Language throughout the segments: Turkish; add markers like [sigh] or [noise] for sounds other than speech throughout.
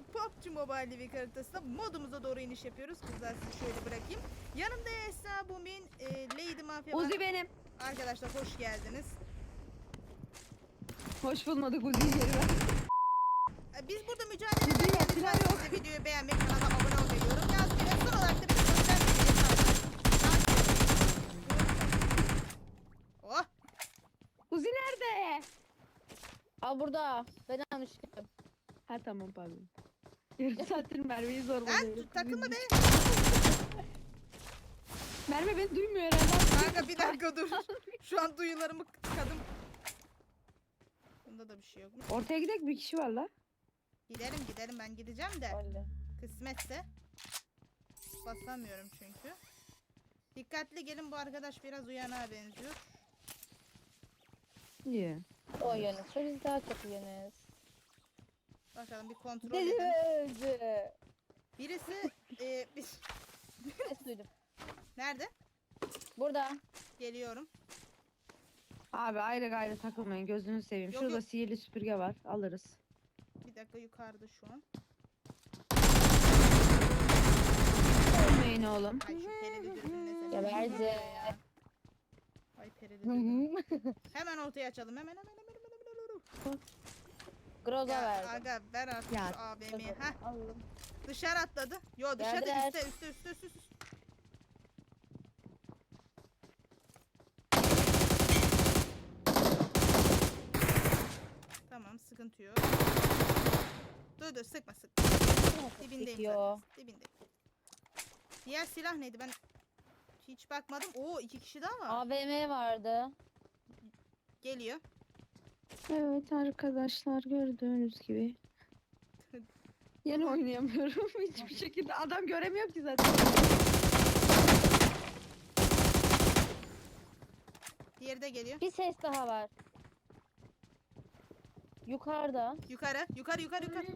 bugün PUBG Mobile Living haritasında modumuza doğru iniş yapıyoruz. Kızlar sizi şöyle bırakayım. Yanımda Esra Bumin, e, Lady Mafya var. Uzi benim. Arkadaşlar hoş geldiniz. Hoş bulmadık Uzi'yi geri ver. E, Biz burada mücadele Uzi ediyoruz. silah yok. Siz de videoyu beğenmeyi, kanala abone olmayı, yorum yazmayı ve son olarak da bir sosyal medya hesabı. Oh! Uzi nerede? Aa burada. Ben almıştım. Ha tamam pardon. Yarım saattir Merve'yi Lan zorbalıyorum. takılma be. [laughs] Merve beni duymuyor herhalde. Kanka bir dakika dur. Şu an duyularımı tıkadım. Bunda da bir şey yok? Ortaya gidelim bir kişi var la. Gidelim gidelim ben gideceğim de. Öyle. Kısmetse. Basamıyorum çünkü. Dikkatli gelin bu arkadaş biraz uyana benziyor. Niye? O yönü. Biz daha çok yönüz. Bakalım bir kontrol Deli edin. öldü. Birisi e, bir, [laughs] Ses duydum. nerede? Burada. Geliyorum. Abi ayrı gayrı takılmayın gözünü seveyim. Yok, Şurada yok. sihirli süpürge var alırız. Bir dakika yukarıda şu an. Ölmeyin oğlum. Ay şu perili. Geberdi. Ya. Ay perili dürbün. Hemen ortaya açalım. Hemen hemen hemen hemen hemen. hemen. Groza Ya, verdi. aga ver artık Ya. şu AVM'yi. Heh Aldım. dışarı atladı. Yo dışarı Geldiler. üstte üstte üstte üstte. üstte. Tamam sıkıntı yok. Dur dur sıkma sık. Dibindeyim Sikiyor. zaten. Dibindeyim. Diğer silah neydi ben hiç bakmadım. Oo iki kişi daha var. AVM vardı. Geliyor. Evet arkadaşlar gördüğünüz gibi. [laughs] Yine oynayamıyorum [laughs] hiçbir şekilde. Adam göremiyorum ki zaten. Diğeri de geliyor. Bir ses daha var. Yukarıda. Yukarı yukarı yukarı yukarı.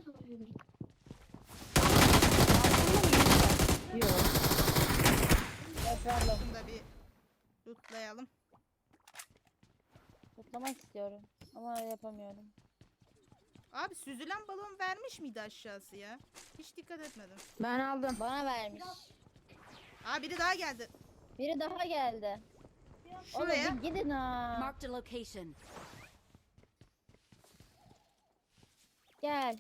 Yok. Şunu da bir lootlayalım. Kutlamak istiyorum. Ama yapamıyorum. Abi süzülen balon vermiş miydi aşağısı ya? Hiç dikkat etmedim. Ben aldım. Bana vermiş. Aa biri daha geldi. Biri daha geldi. Şuraya. Oğlum bir gidin ha. Marked a location. Gel.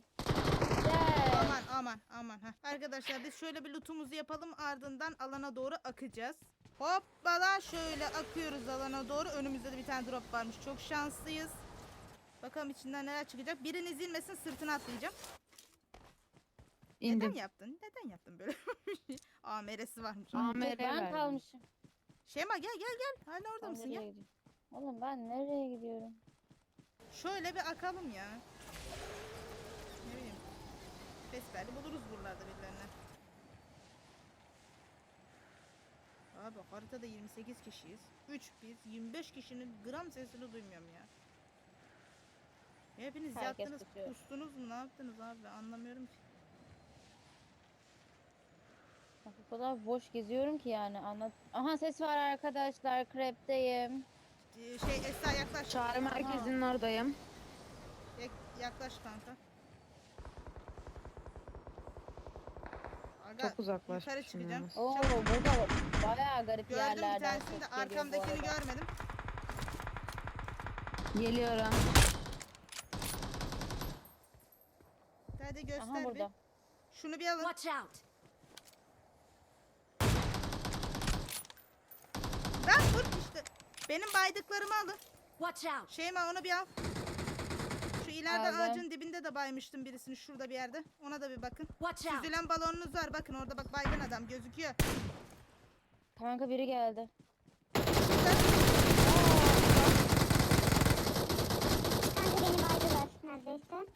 Gel. Aman aman aman. Heh. Arkadaşlar biz şöyle bir lootumuzu yapalım ardından alana doğru akacağız. Hoppala şöyle akıyoruz alana doğru. Önümüzde de bir tane drop varmış. Çok şanslıyız. Bakalım içinden neler çıkacak. Biriniz inmesin sırtına atlayacağım. Neden İndim. yaptın? Neden yaptın böyle? [laughs] AMR'si varmış. AMR ben verdim. kalmışım. Şema gel gel gel. Hala orada Ben mısın nereye ya? gidiyorum? Oğlum ben nereye gidiyorum? Şöyle bir akalım ya. Ne bileyim. Besbelli buluruz buralarda birilerini. Abi haritada 28 kişiyiz. 3 biz 25 kişinin gram sesini duymuyorum ya. Hepiniz Herkes yattınız, tutuyor. kustunuz mu? Ne yaptınız abi? Anlamıyorum ki. Bak o kadar boş geziyorum ki yani anlat. Aha ses var arkadaşlar. Krepteyim. Ee, Şey Esra yaklaş. Çağrı merkezinin oradayım. Yak- yaklaş kanka. Aga, Çok uzaklaşmışım. yukarı çıkacağım. yalnız. Oo burada bayağı garip Gördüm bir yerlerden tanesini de ses geliyor bu arkamdakini arada. görmedim. Geliyorum. Göster Aha bir. burada. Şunu bir alın. Watch out. Ben dur işte. Benim baydıklarımı alın. Watch out. Şeyma onu bir al. Şu ileride Aldım. ağacın dibinde de baymıştım birisini şurada bir yerde. Ona da bir bakın. Watch out. Süzülen balonunuz var. Bakın orada bak baygın adam gözüküyor. Kanka biri geldi. Kanka beni baydılar neredeyse. Aa, nereden çıktı? Ağacın orada, ağacın orada, ağacın orada.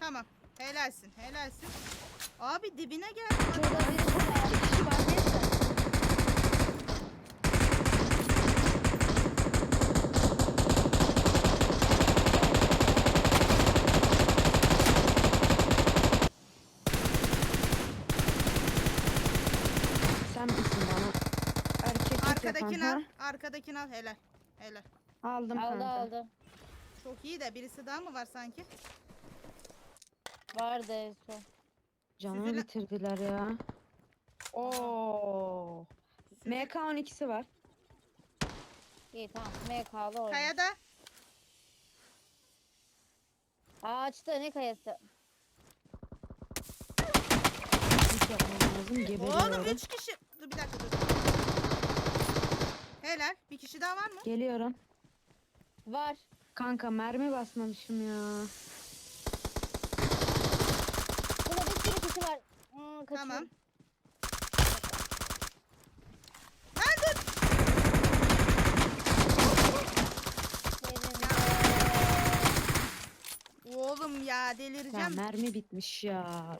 Tamam. Helalsin. Helalsin. Abi dibine gel. Şurada birisi var. Kişi var Arkadakini al. Arkadakini al. Helal. Helal. Aldım Aldı kanka. aldı. Çok iyi de birisi daha mı var sanki? Vardı en son. Canımı Sizinle- bitirdiler ya. Oo. MK 12'si var. İyi tamam. MK'lı oyun. Kayada. Ağaçta ne kayası? Hiç yapmam lazım. Geberiyorum. Oğlum 3 kişi. Dur bir dakika dur. Helal. Bir kişi daha var mı? Geliyorum. Var. Kanka mermi basmamışım ya. Burada bir sürü kişi var. Hmm. Tamam. Oğlum ya Ya delireceğim. mermi bitmiş ya.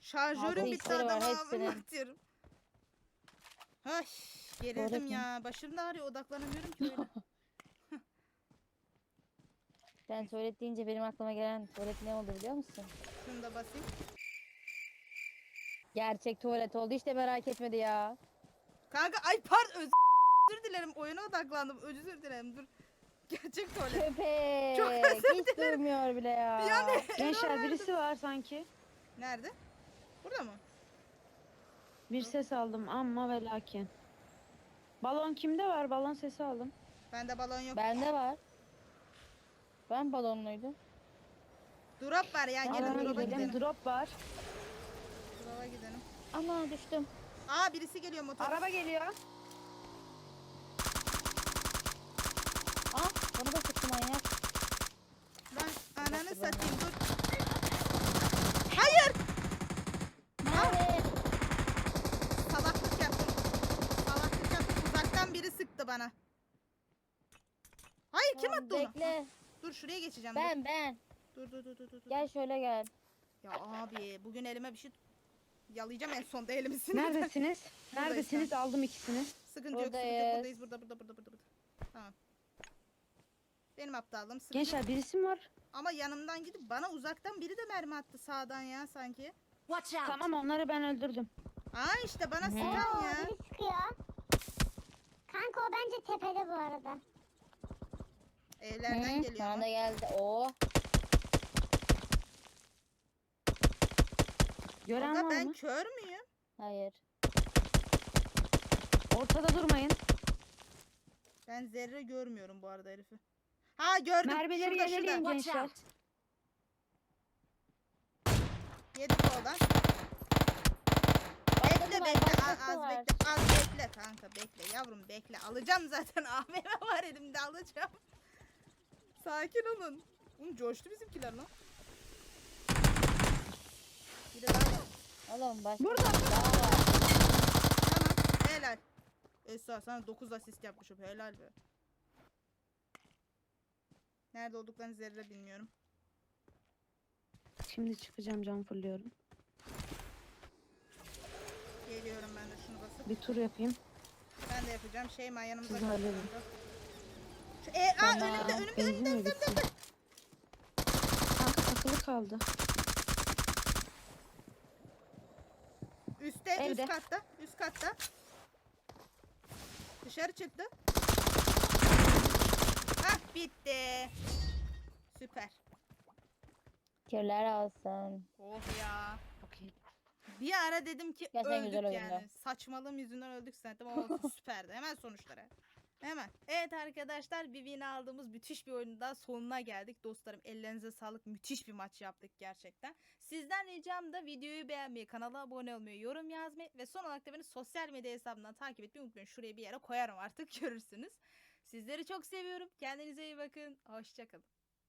Şarjörüm bitti x'leri var, adam hepsinin. abi atıyorum. Ay gerildim ya. Başım da ağrıyor odaklanamıyorum ki öyle. [laughs] Ben tuvalet deyince benim aklıma gelen tuvalet ne oldu biliyor musun? Şunu da basayım. Gerçek tuvalet oldu. Hiç de merak etmedi ya. Kanka ay pardon özür özür dilerim. Oyuna odaklandım. Özür dilerim. Dur. [laughs] Gerçek tuvalet. Köpek. Çok özür Hiç durmuyor bile ya. Bir an Gençler [laughs] birisi var sanki. Nerede? Burada mı? Bir ses aldım ama ve lakin. Balon kimde var? Balon sesi aldım. Bende balon yok. Bende var. Ben balonluydum. Drop var ya. Gelin drop'a gidelim. gidelim. Drop var. Drop'a gidelim. Ama düştüm. Aa birisi geliyor motor. Araba geliyor. Ah bana da sıktı manyak. Lan ananı satayım dur. Hayır. Nerede? Salaklık yaptım. Salaklık yaptım. Uzaktan biri sıktı bana. Hayır kim Tamam, attı onu? Bekle. Dur şuraya geçeceğim. Ben ben. Dur dur dur dur dur. dur. Gel şöyle gel. Ya abi bugün elime bir şey yalayacağım en sonda elimi sinirden. Neredesiniz? [laughs] Neredesiniz? Aldım ikisini. Sıkıntı yok sıkıntı yok. Buradayız. Buradayız burada burada burada burada. burada. Tamam. Benim aptallığım sıkıntı yok. Gençler birisi mi var? Ama yanımdan gidip bana uzaktan biri de mermi attı sağdan ya sanki. Tamam onları ben öldürdüm. Aa işte bana sıkan ya. biri sıkıyor. Kanka o bence tepede bu arada. Evlerden Hı, geliyor. Bana da geldi. Oo. Gören Aga var ben mı? kör müyüm? Hayır. Ortada durmayın. Ben zerre görmüyorum bu arada herifi. Ha gördüm. Mermileri şurada yenileyin şurada. gençler. Yedik oradan. Bekle var, bekle az, başkası az var. bekle az bekle kanka bekle yavrum bekle alacağım zaten [laughs] AVM var elimde alacağım. Sakin olun. Oğlum coştu bizimkiler lan. Bir de daha var. Oğlum başka Burada. bir daha var. Tamam helal. Esra sana 9 asist yapmışım helal be. Nerede olduklarını zerre bilmiyorum. Şimdi çıkacağım cam fırlıyorum. Geliyorum ben de şunu basıp. Bir tur yapayım. Ben de yapacağım. Şeyma yanımıza Siz halledin. Şu, e, aa, Tamam. önümde önümde Benzin önümde mi önümde. bitti? Kanka takılı kaldı. Üstte Evde. üst katta. Üst katta. Dışarı çıktı. Ah bitti. Süper. Kirler alsın. Oh ya. Bir ara dedim ki Gerçekten öldük güzel yani. oyundu. Saçmalığım yüzünden öldük zaten ama olsun, [laughs] süperdi. Hemen sonuçlara. Hemen. Evet arkadaşlar bir win aldığımız müthiş bir oyunun daha sonuna geldik. Dostlarım ellerinize sağlık. Müthiş bir maç yaptık gerçekten. Sizden ricam da videoyu beğenmeyi, kanala abone olmayı, yorum yazmayı ve son olarak da beni sosyal medya hesabından takip etmeyi unutmayın. Şuraya bir yere koyarım artık [laughs] görürsünüz. Sizleri çok seviyorum. Kendinize iyi bakın. Hoşçakalın.